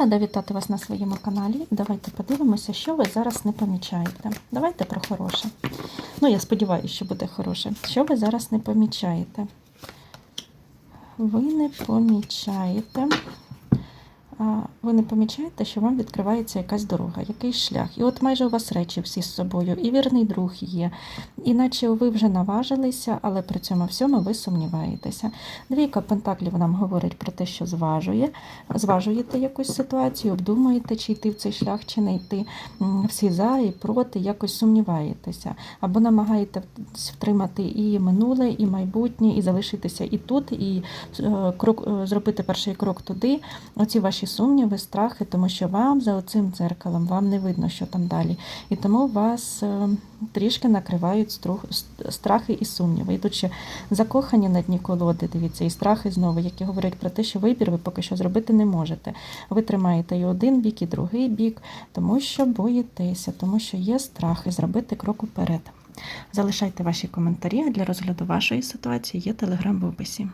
рада вітати вас на своєму каналі. Давайте подивимося, що ви зараз не помічаєте. Давайте про хороше. Ну, я сподіваюся, що буде хороше. Що ви зараз не помічаєте? Ви не помічаєте. Ви не помічаєте, що вам відкривається якась дорога, якийсь шлях. І от майже у вас речі всі з собою, і вірний друг є. Іначе ви вже наважилися, але при цьому всьому ви сумніваєтеся. Двійка пентаклів нам говорить про те, що зважує, зважуєте якусь ситуацію, обдумуєте, чи йти в цей шлях, чи не йти. Всі за і проти, якось сумніваєтеся. Або намагаєтесь втримати і минуле, і майбутнє, і залишитися і тут, і е, крок, е, зробити перший крок туди. Оці ваші сумніви, страхи, тому що вам за оцим дзеркалом вам не видно, що там далі. І тому вас е, трішки накривають страхи і сумніви. Ще закохані на дні колоди, дивіться, і страхи знову, які говорять про те, що вибір ви поки що зробити не можете. Ви тримаєте і один бік, і другий бік, тому що боїтеся, тому що є страхи зробити крок уперед. Залишайте ваші коментарі, для розгляду вашої ситуації є телеграм в описі.